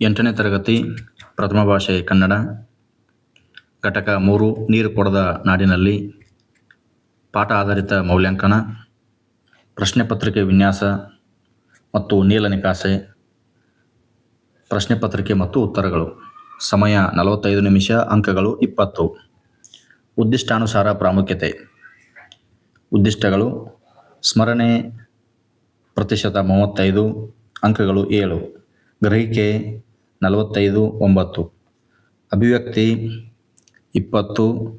ಎಂಟನೇ ತರಗತಿ ಪ್ರಥಮ ಭಾಷೆ ಕನ್ನಡ, ಘಟಕ ಮೂರು, ನೀರು ಕೊಡದ ನಾಡಿನಲ್ಲಿ ಪಾಠ ಆಧಾರಿತ ಮೌಲ್ಯಾಂಕನ, ಪ್ರಶ್ನೆ ಪತ್ರಿಕೆ ವಿನ್ಯಾಸ ಮತ್ತು ನೀಲನಿಕಾಸೆ ಪ್ರಶ್ನೆ ಪತ್ರಿಕೆ ಮತ್ತು ಉತ್ತರಗಳು. ಸಮಯ ನಲವತ್ತೈದು ನಿಮಿಷ, ಅಂಕಗಳು ಇಪ್ಪತ್ತು. ಉದ್ದಿಷ್ಟಾನುಸಾರ ಪ್ರಾಮುಖ್ಯತೆ. ಉದ್ದಿಷ್ಟಗಳು, ಸ್ಮರಣೆ ಪ್ರತಿಶತ ಮೂವತ್ತೈದು, ಅಂಕಗಳು ಏಳು. ಗ್ರಹಿಕೆ ನಲವತ್ತೈದು, ಒಂಬತ್ತು. ಅಭಿವ್ಯಕ್ತಿ ಇಪ್ಪತ್ತು,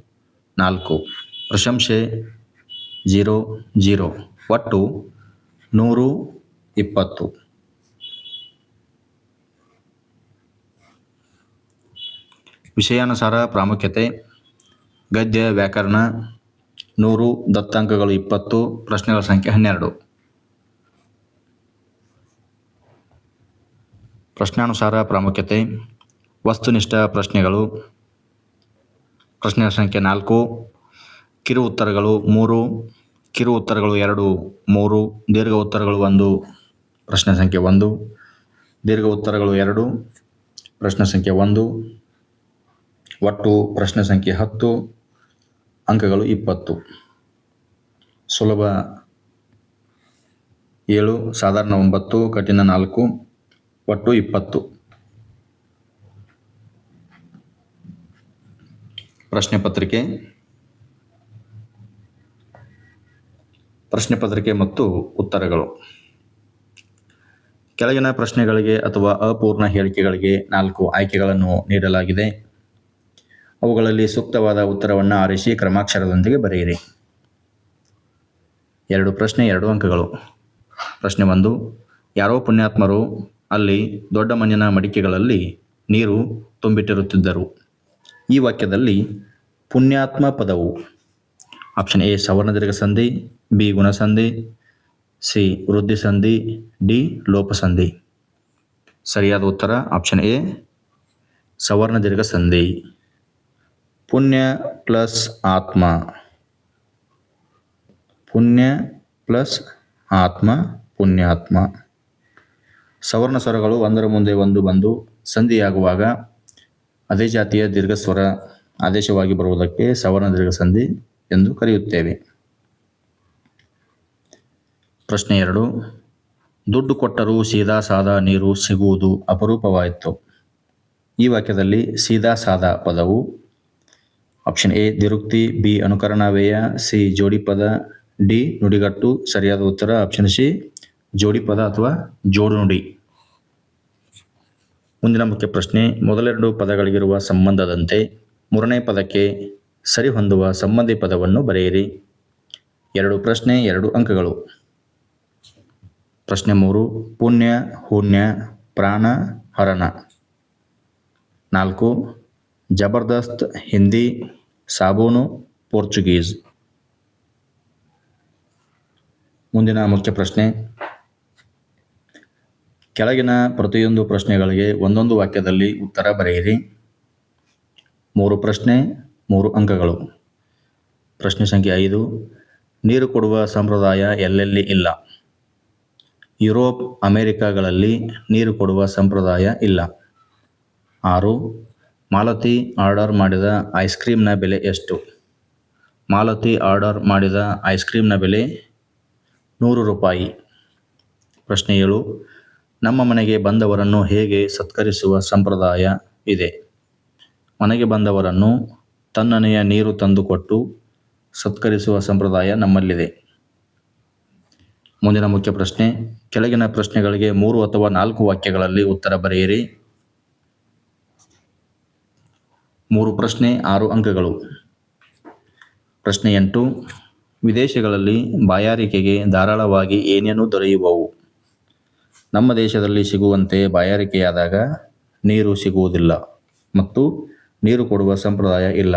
ನಾಲ್ಕು. ಪ್ರಶಂಸೆ ಜೀರೋ ಜೀರೋ. ಒಟ್ಟು ನೂರು ಇಪ್ಪತ್ತು. ವಿಷಯಾನುಸಾರ ಪ್ರಾಮುಖ್ಯತೆ, ಗದ್ಯ ವ್ಯಾಕರಣ, ನೂರು ದತ್ತಾಂಕಗಳು ಇಪ್ಪತ್ತು, ಪ್ರಶ್ನೆಗಳ ಸಂಖ್ಯೆ ಹನ್ನೆರಡು. ಪ್ರಶ್ನಾನುಸಾರ ಪ್ರಾಮುಖ್ಯತೆ, ವಸ್ತುನಿಷ್ಠ ಪ್ರಶ್ನೆಗಳು, ಪ್ರಶ್ನೆ ಸಂಖ್ಯೆ ನಾಲ್ಕು, ಕಿರು ಉತ್ತರಗಳು ಮೂರು, ಕಿರು ಉತ್ತರಗಳು ಎರಡು, ಮೂರು, ದೀರ್ಘ ಉತ್ತರಗಳು ಒಂದು, ಪ್ರಶ್ನೆ ಸಂಖ್ಯೆ ಒಂದು, ದೀರ್ಘ ಉತ್ತರಗಳು ಎರಡು, ಪ್ರಶ್ನೆ ಸಂಖ್ಯೆ ಒಂದು, ಒಟ್ಟು ಪ್ರಶ್ನೆ ಸಂಖ್ಯೆ ಹತ್ತು, ಅಂಕಗಳು ಇಪ್ಪತ್ತು. ಸುಲಭ ಏಳು, ಸಾಧಾರಣ ಒಂಬತ್ತು, ಕಠಿಣ ನಾಲ್ಕು. ಒಟ್ಟು ಇಪ್ಪತ್ತು. ಪ್ರಶ್ನೆ ಪತ್ರಿಕೆ. ಪ್ರಶ್ನೆ ಪತ್ರಿಕೆ ಮತ್ತು ಉತ್ತರಗಳು. ಕೆಳಗಿನ ಪ್ರಶ್ನೆಗಳಿಗೆ ಅಥವಾ ಅಪೂರ್ಣ ಹೇಳಿಕೆಗಳಿಗೆ ನಾಲ್ಕು ಆಯ್ಕೆಗಳನ್ನು ನೀಡಲಾಗಿದೆ. ಅವುಗಳಲ್ಲಿ ಸೂಕ್ತವಾದ ಉತ್ತರವನ್ನು ಆರಿಸಿ ಕ್ರಮಾಕ್ಷರದೊಂದಿಗೆ ಬರೆಯಿರಿ. ಎರಡು ಪ್ರಶ್ನೆ, ಎರಡು ಅಂಕಗಳು. ಪ್ರಶ್ನೆ ಒಂದು, ಯಾರೋ ಪುಣ್ಯಾತ್ಮರು ಅಲ್ಲಿ ದೊಡ್ಡ ಮಣ್ಣಿನ ಮಡಿಕೆಗಳಲ್ಲಿ ನೀರು ತುಂಬಿಟ್ಟಿರುತ್ತಿದ್ದರು. ಈ ವಾಕ್ಯದಲ್ಲಿ ಪುಣ್ಯಾತ್ಮ ಪದವು. ಆಪ್ಷನ್ ಎ, ಸವರ್ಣದೀರ್ಘ ಸಂಧಿ, ಬಿ, ಗುಣಸಂಧಿ, ಸಿ ವೃದ್ಧಿ ಸಂಧಿ ಡಿ, ಲೋಪಸಂಧಿ. ಸರಿಯಾದ ಉತ್ತರ ಆಪ್ಷನ್ ಎ ಸವರ್ಣ ದೀರ್ಘ ಸಂಧಿ. ಪುಣ್ಯ ಪ್ಲಸ್ ಆತ್ಮ. ಪುಣ್ಯ ಪ್ಲಸ್ ಆತ್ಮ, ಪುಣ್ಯಾತ್ಮ. ಸವರ್ಣ ಸ್ವರಗಳು ಒಂದರ ಮುಂದೆ ಒಂದು ಬಂದು ಸಂಧಿಯಾಗುವಾಗ ಅದೇ ಜಾತಿಯ ದೀರ್ಘ ಸ್ವರ ಆದೇಶವಾಗಿ ಬರುವುದಕ್ಕೆ ಸವರ್ಣ ದೀರ್ಘ ಸಂಧಿ ಎಂದು ಕರೆಯುತ್ತೇವೆ. ಪ್ರಶ್ನೆ ಎರಡು. ದುಡ್ಡು ಕೊಟ್ಟರೂ ಸೀದಾ ಸಾದಾ ನೀರು ಸಿಗುವುದು ಅಪರೂಪವಾಯಿತು. ಈ ವಾಕ್ಯದಲ್ಲಿ ಸೀದಾ ಸಾದಾ ಪದವು ಆಪ್ಷನ್ ಎ ದಿರುಕ್ತಿ ಬಿ ಅನುಕರಣ ವ್ಯಯ ಸಿ ಜೋಡಿ ಪದ ಡಿ ನುಡಿಗಟ್ಟು, ಸರಿಯಾದ ಉತ್ತರ ಆಪ್ಷನ್ ಸಿ ಜೋಡಿ ಪದ ಅಥವಾ ಜೋಡು ನುಡಿ? ಮುಂದಿನ ಮುಖ್ಯ ಪ್ರಶ್ನೆ, ಮೊದಲೆರಡು ಪದಗಳಿಗಿರುವ ಸಂಬಂಧದಂತೆ ಮೂರನೇ ಪದಕ್ಕೆ ಸರಿಹೊಂದುವ ಸಂಬಂಧಿ ಪದವನ್ನು ಬರೆಯಿರಿ. ಎರಡು ಪ್ರಶ್ನೆ, ಎರಡು ಅಂಕಗಳು. ಪ್ರಶ್ನೆ ಮೂರು, ಪುಣ್ಯ ಹುಣ್ಯ ಪ್ರಾಣ, ಹರಣ. ನಾಲ್ಕು, ಜಬರ್ದಸ್ತ್, ಹಿಂದಿ, ಸಾಬೂನು, ಪೋರ್ಚುಗೀಸ್. ಮುಂದಿನ ಮುಖ್ಯ ಪ್ರಶ್ನೆ ಕೆಳಗಿನ ಪ್ರತಿಯೊಂದು ಪ್ರಶ್ನೆಗಳಿಗೆ ಒಂದೊಂದು ವಾಕ್ಯದಲ್ಲಿ ಉತ್ತರ ಬರೆಯಿರಿ. ಮೂರು ಪ್ರಶ್ನೆ, ಮೂರು ಅಂಕಗಳು. ಪ್ರಶ್ನೆ ಸಂಖ್ಯೆ ಐದು, ನೀರು ಕೊಡುವ ಸಂಪ್ರದಾಯ ಎಲ್ಲೆಲ್ಲಿ ಇಲ್ಲ? ಯುರೋಪ್, ಅಮೆರಿಕಾಗಳಲ್ಲಿ ನೀರು ಕೊಡುವ ಸಂಪ್ರದಾಯ ಇಲ್ಲ. ಆರು, ಮಾಲತಿ ಆರ್ಡರ್ ಮಾಡಿದ ಐಸ್ ಕ್ರೀಮ್ನ ಬೆಲೆ ಎಷ್ಟು? ಮಾಲತಿ ಆರ್ಡರ್ ಮಾಡಿದ ಐಸ್ ಕ್ರೀಮ್ನ ಬೆಲೆ ನೂರು ರೂಪಾಯಿ. ಪ್ರಶ್ನೆ ಏಳು ನಮ್ಮ ಮನೆಗೆ ಬಂದವರನ್ನು ಹೇಗೆ ಸತ್ಕರಿಸುವ ಸಂಪ್ರದಾಯ ಇದೆ. ಮನೆಗೆ ಬಂದವರನ್ನು ತನ್ನನೆಯ ನೀರು ತಂದುಕೊಟ್ಟು ಸತ್ಕರಿಸುವ ಸಂಪ್ರದಾಯ ನಮ್ಮಲ್ಲಿದೆ. ಮುಂದಿನ ಮುಖ್ಯ ಪ್ರಶ್ನೆ, ಕೆಳಗಿನ ಪ್ರಶ್ನೆಗಳಿಗೆ ಮೂರು ಅಥವಾ ನಾಲ್ಕು ವಾಕ್ಯಗಳಲ್ಲಿ ಉತ್ತರ ಬರೆಯಿರಿ. ಮೂರು ಪ್ರಶ್ನೆ, ಆರು ಅಂಕಗಳು. ಪ್ರಶ್ನೆ ಎಂಟು, ವಿದೇಶಗಳಲ್ಲಿ ಬಾಯಾರಿಕೆಗೆ ಧಾರಾಳವಾಗಿ ಏನೇನು ದೊರೆಯುವವು? ನಮ್ಮ ದೇಶದಲ್ಲಿ ಸಿಗುವಂತೆ ಬಾಯಾರಿಕೆಯಾದಾಗ ನೀರು ಸಿಗುವುದಿಲ್ಲ ಮತ್ತು ನೀರು ಕೊಡುವ ಸಂಪ್ರದಾಯ ಇಲ್ಲ.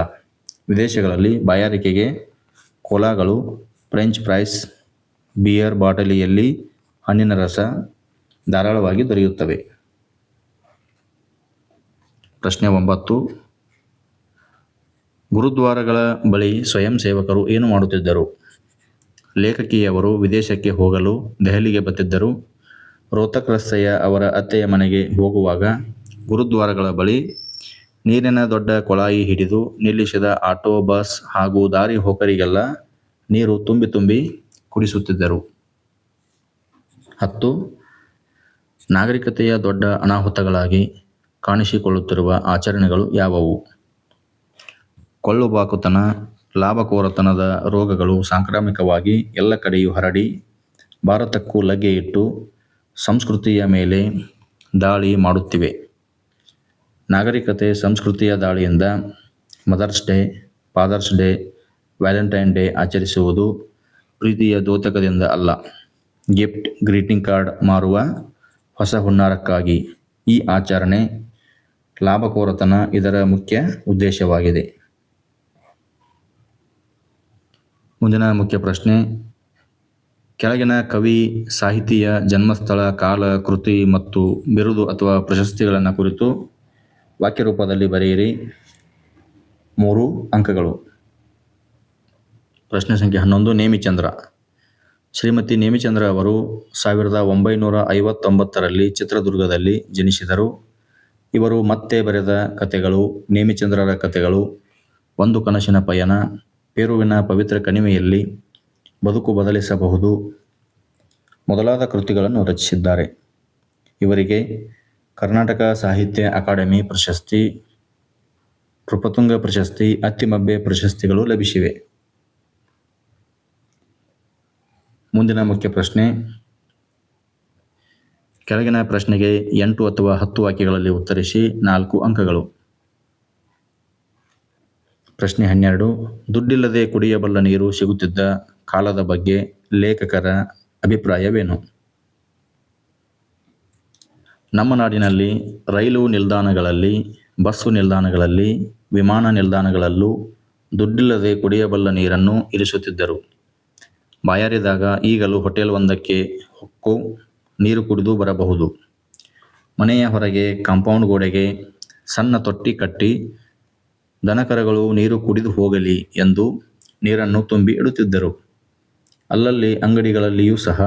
ವಿದೇಶಗಳಲ್ಲಿ ಬಾಯಾರಿಕೆಗೆ ಕೊಲಾಗಳು, ಫ್ರೆಂಚ್ ಫ್ರೈಸ್, ಬಿಯರ್ ಬಾಟಲಿಯಲ್ಲಿ ಹಣ್ಣಿನ ರಸ ಧಾರಾಳವಾಗಿ ದೊರೆಯುತ್ತವೆ. ಪ್ರಶ್ನೆ ಒಂಬತ್ತು. ಗುರುದ್ವಾರಗಳ ಬಳಿ ಸ್ವಯಂ ಸೇವಕರು ಏನು ಮಾಡುತ್ತಿದ್ದರು? ಲೇಖಕಿಯವರು ವಿದೇಶಕ್ಕೆ ಹೋಗಲು ದೆಹಲಿಗೆ ಬತ್ತಿದ್ದರು. ರೋಹತಕ್ ರಸ್ತೆಯ ಅವರ ಅತ್ತೆಯ ಮನೆಗೆ ಹೋಗುವಾಗ ಗುರುದ್ವಾರಗಳ ಬಳಿ ನೀರಿನ ದೊಡ್ಡ ಕೊಳಾಯಿ ಹಿಡಿದು ನಿಲ್ಲಿಸಿದ ಆಟೋ ಬಸ್ ಹಾಗೂ ದಾರಿ ಹೋಕರಿಗೆಲ್ಲ ನೀರು ತುಂಬಿ ತುಂಬಿ ಕುಡಿಸುತ್ತಿದ್ದರು. ಹತ್ತು, ನಾಗರಿಕತೆಯ ದೊಡ್ಡ ಅನಾಹುತಗಳಾಗಿ ಕಾಣಿಸಿಕೊಳ್ಳುತ್ತಿರುವ ಆಚರಣೆಗಳು ಯಾವುವು? ಕೊಳ್ಳುಬಾಕುತನ ಲಾಭಕೋರತನದ ರೋಗಗಳು ಸಾಂಕ್ರಾಮಿಕವಾಗಿ ಎಲ್ಲ ಕಡೆಯೂ ಹರಡಿ, ಭಾರತಕ್ಕೂ ಲಗ್ಗೆ ಇಟ್ಟು ಸಂಸ್ಕೃತಿಯ ಮೇಲೆ ದಾಳಿ ಮಾಡುತ್ತಿವೆ. ನಾಗರಿಕತೆ ಸಂಸ್ಕೃತಿಯ ದಾಳಿಯಿಂದ Mother's Day, Father's Day, Valentine Day ಆಚರಿಸುವುದು ಪ್ರೀತಿಯ ದೋತಕದಿಂದ ಅಲ್ಲ. ಗಿಫ್ಟ್, ಗ್ರೀಟಿಂಗ್ ಕಾರ್ಡ್ ಮಾರುವ ಹೊಸ ಹುನ್ನಾರಕ್ಕಾಗಿ ಈ ಆಚರಣೆ ಲಾಭಕೋರತನ ಇದರ ಮುಖ್ಯ ಉದ್ದೇಶವಾಗಿದೆ. ಮುಂದಿನ ಮುಖ್ಯ ಪ್ರಶ್ನೆ ಕೆಳಗಿನ ಕವಿ, ಸಾಹಿತಿಯ, ಜನ್ಮಸ್ಥಳ, ಕಾಲ, ಕೃತಿ ಮತ್ತು ಬಿರುದು ಅಥವಾ ಪ್ರಶಸ್ತಿಗಳನ್ನು ಕುರಿತು ವಾಕ್ಯ ರೂಪದಲ್ಲಿ ಬರೆಯಿರಿ. ಮೂರು ಅಂಕಗಳು. ಪ್ರಶ್ನೆ ಸಂಖ್ಯೆ ಹನ್ನೊಂದು, ನೇಮಿಚಂದ್ರ. ಶ್ರೀಮತಿ ನೇಮಿಚಂದ್ರ ಅವರು ಸಾವಿರದ ಒಂಬೈನೂರ ಐವತ್ತೊಂಬತ್ತರಲ್ಲಿ ಚಿತ್ರದುರ್ಗದಲ್ಲಿ ಜನಿಸಿದರು. ಇವರು ಮತ್ತೆ ಬರೆದ ಕತೆಗಳು ನೇಮಿಚಂದ್ರರ ಕತೆಗಳು ಒಂದು ಕನಸಿನ ಪಯಣ, ಪೇರುವಿನ ಪವಿತ್ರ ಕಣಿವೆಯಲ್ಲಿ ಬದುಕು ಬದಲಿಸಬಹುದು. ಮೊದಲಾದ ಕೃತಿಗಳನ್ನು ರಚಿಸಿದ್ದಾರೆ. ಇವರಿಗೆ ಕರ್ನಾಟಕ ಸಾಹಿತ್ಯ ಅಕಾಡೆಮಿ ಪ್ರಶಸ್ತಿ ಕೃಪತುಂಗ ಪ್ರಶಸ್ತಿ, ಅತ್ತಿಮಬ್ಬೆ ಪ್ರಶಸ್ತಿಗಳು ಲಭಿಸಿವೆ. ಮುಂದಿನ ಮುಖ್ಯ ಪ್ರಶ್ನೆ, ಕೆಳಗಿನ ಪ್ರಶ್ನೆಗೆ ಎಂಟು ಅಥವಾ ಹತ್ತು ವಾಕ್ಯಗಳಲ್ಲಿ ಉತ್ತರಿಸಿ ನಾಲ್ಕು ಅಂಕಗಳು. ಪ್ರಶ್ನೆ ಹನ್ನೆರಡು, ದುಡ್ಡಿಲ್ಲದೆ ಕುಡಿಯಬಲ್ಲ ನೀರು ಸಿಗುತ್ತಿದ್ದ ಕಾಲದ ಬಗ್ಗೆ ಲೇಖಕರ ಅಭಿಪ್ರಾಯವೇನು? ನಮ್ಮ ನಾಡಿನಲ್ಲಿ ರೈಲು ನಿಲ್ದಾಣಗಳಲ್ಲಿ, ಬಸ್ಸು ನಿಲ್ದಾಣಗಳಲ್ಲಿ, ವಿಮಾನ ನಿಲ್ದಾಣಗಳಲ್ಲೂ ದುಡ್ಡಿಲ್ಲದೆ ಕುಡಿಯಬಲ್ಲ ನೀರನ್ನು ಇರಿಸುತ್ತಿದ್ದರು. ಬಾಯಾರಿದಾಗ ಈಗಲೂ ಹೋಟೆಲ್ ಒಂದಕ್ಕೆ ಹೊಕ್ಕು ನೀರು ಕುಡಿದು ಬರಬಹುದು. ಮನೆಯ ಹೊರಗೆ ಕಾಂಪೌಂಡ್ ಗೋಡೆಗೆ ಸಣ್ಣ ತೊಟ್ಟಿ ಕಟ್ಟಿ ದನಕರಗಳು ನೀರು ಕುಡಿದು ಹೋಗಲಿ ಎಂದು ನೀರನ್ನು ತುಂಬಿ ಇಡುತ್ತಿದ್ದರು. ಅಲ್ಲಲ್ಲಿ ಅಂಗಡಿಗಳಲ್ಲಿಯೂ ಸಹ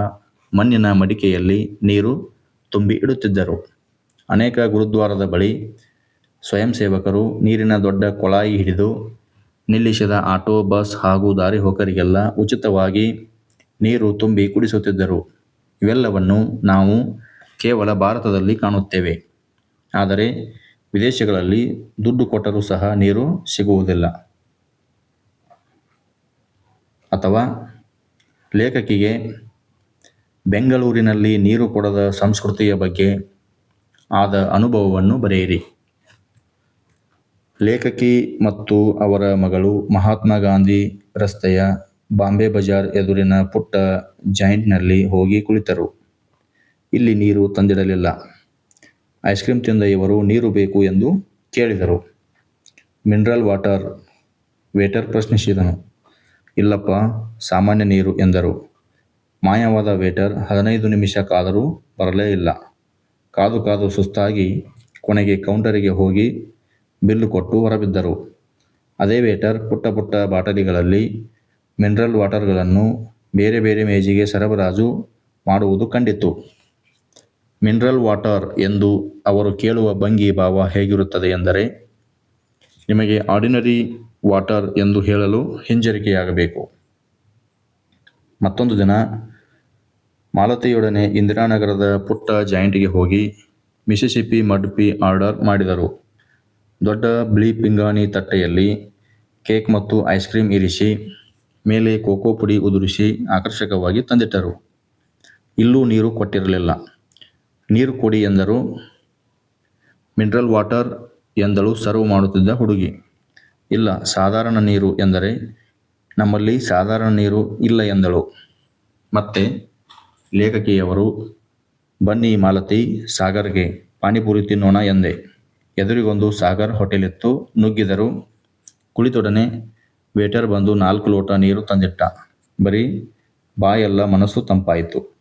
ಮಣ್ಣಿನ ಮಡಿಕೆಯಲ್ಲಿ ನೀರು ತುಂಬಿ ಇಡುತ್ತಿದ್ದರು. ಅನೇಕ ಗುರುದ್ವಾರದ ಬಳಿ ಸ್ವಯಂ ಸೇವಕರು ನೀರಿನ ದೊಡ್ಡ ಕೊಳಾಯಿ ಹಿಡಿದು ನಿಲ್ಲಿಸಿದ ಆಟೋ, ಬಸ್ ಹಾಗೂ ದಾರಿ ಹೋಕರಿಗೆಲ್ಲ ಉಚಿತವಾಗಿ ನೀರು ತುಂಬಿ ಕುಡಿಸುತ್ತಿದ್ದರು. ಇವೆಲ್ಲವನ್ನು ನಾವು ಕೇವಲ ಭಾರತದಲ್ಲಿ ಕಾಣುತ್ತೇವೆ. ಆದರೆ ವಿದೇಶಗಳಲ್ಲಿ ದುಡ್ಡು ಕೊಟ್ಟರೂ ಸಹ ನೀರು ಸಿಗುವುದಿಲ್ಲ. ಅಥವಾ ಲೇಖಕಿಗೆ ಬೆಂಗಳೂರಿನಲ್ಲಿ ನೀರು ಕೊಡದ ಸಂಸ್ಕೃತಿಯ ಬಗ್ಗೆ ಆದ ಅನುಭವವನ್ನು ಬರೆಯಿರಿ. ಲೇಖಕಿ ಮತ್ತು ಅವರ ಮಗಳು ಮಹಾತ್ಮ ಗಾಂಧಿ ರಸ್ತೆಯ ಬಾಂಬೆ ಬಜಾರ್ ಎದುರಿನ ಪುಟ್ಟ ಜಾಯಿಂಟ್ನಲ್ಲಿ ಹೋಗಿ ಕುಳಿತರು. ಇಲ್ಲಿ ನೀರು ತಂದಿಡಲಿಲ್ಲ. ಐಸ್ ಕ್ರೀಮ್ ತಿಂದ ಇವರು ನೀರು ಬೇಕು ಎಂದು ಕೇಳಿದರು. ಮಿನರಲ್ ವಾಟರ್ ವೇಟರ್ ಪ್ರಶ್ನಿಸಿದನು. ಇಲ್ಲಪ್ಪ, ಸಾಮಾನ್ಯ ನೀರು ಎಂದರು. ಮಾಯವಾದ ವೇಟರ್ ಹದಿನೈದು ನಿಮಿಷ ಕಾದರೂ ಬರಲೇ ಇಲ್ಲ. ಕಾದು ಕಾದು ಸುಸ್ತಾಗಿ ಕೊನೆಗೆ ಕೌಂಟರಿಗೆ ಹೋಗಿ ಬಿಲ್ಲು ಕೊಟ್ಟು ಹೊರಬಿದ್ದರು. ಅದೇ ವೇಟರ್ ಪುಟ್ಟ ಪುಟ್ಟ ಬಾಟಲಿಗಳಲ್ಲಿ ಮಿನರಲ್ ವಾಟರ್ಗಳನ್ನು ಬೇರೆ ಬೇರೆ ಮೇಜಿಗೆ ಸರಬರಾಜು ಮಾಡುವುದು ಕಂಡಿತು ಮಿನರಲ್ ವಾಟರ್ ಎಂದು ಅವರು ಕೇಳುವ ಭಂಗಿ ಭಾವ ಹೇಗಿರುತ್ತದೆ ಎಂದರೆ, ನಿಮಗೆ ಆರ್ಡಿನರಿ ವಾಟರ್ ಎಂದು ಹೇಳಲು ಹಿಂಜರಿಕೆಯಾಗಬೇಕು. ಮತ್ತೊಂದು ದಿನ ಮಾಲತಿಯೊಡನೆ ಇಂದಿರಾನಗರದ ಪುಟ್ಟ ಜಾಯಿಂಟಿಗೆ ಹೋಗಿ ಮಿಸಿಸಿಪಿ ಮಡ್ಪಿ ಆರ್ಡರ್ ಮಾಡಿದರು. ದೊಡ್ಡ ಬಿಳಿ ಪಿಂಗಾಣಿ ತಟ್ಟೆಯಲ್ಲಿ ಕೇಕ್ ಮತ್ತು ಐಸ್ ಕ್ರೀಮ್ ಇರಿಸಿ, ಮೇಲೆ ಕೋಕೋ ಪುಡಿ ಉದುರಿಸಿ ಆಕರ್ಷಕವಾಗಿ ತಂದಿಟ್ಟರು. ಇಲ್ಲೂ ನೀರು ಕೊಟ್ಟಿರಲಿಲ್ಲ. ನೀರು ಕೊಡಿ ಎಂದರು. ಮಿನರಲ್ ವಾಟರ್ ಎಂದಳು ಸರ್ವ್ ಮಾಡುತ್ತಿದ್ದ ಹುಡುಗಿ. ಇಲ್ಲ, ಸಾಧಾರಣ ನೀರು ಎಂದರೆ ನಮ್ಮಲ್ಲಿ ಸಾಧಾರಣ ನೀರು ಇಲ್ಲ ಎಂದಳು. ಮತ್ತೆ ಲೇಖಕಿಯವರು, ಬನ್ನಿ ಮಾಲತಿ, ಸಾಗರ್ಗೆ ಪಾನಿಪುರಿ ತಿನ್ನೋಣ ಎಂದೆ. ಎದುರಿಗೊಂದು ಸಾಗರ್ ಹೋಟೆಲಿತ್ತು, ನುಗ್ಗಿದರು. ಕುಳಿತೊಡನೆ ವೇಟರ್ ಬಂದು ನಾಲ್ಕು ಲೋಟ ನೀರು ತಂದಿಟ್ಟ. ಬರೀ ಬಾಯೆಲ್ಲ ಮನಸ್ಸು ತಂಪಾಯಿತು.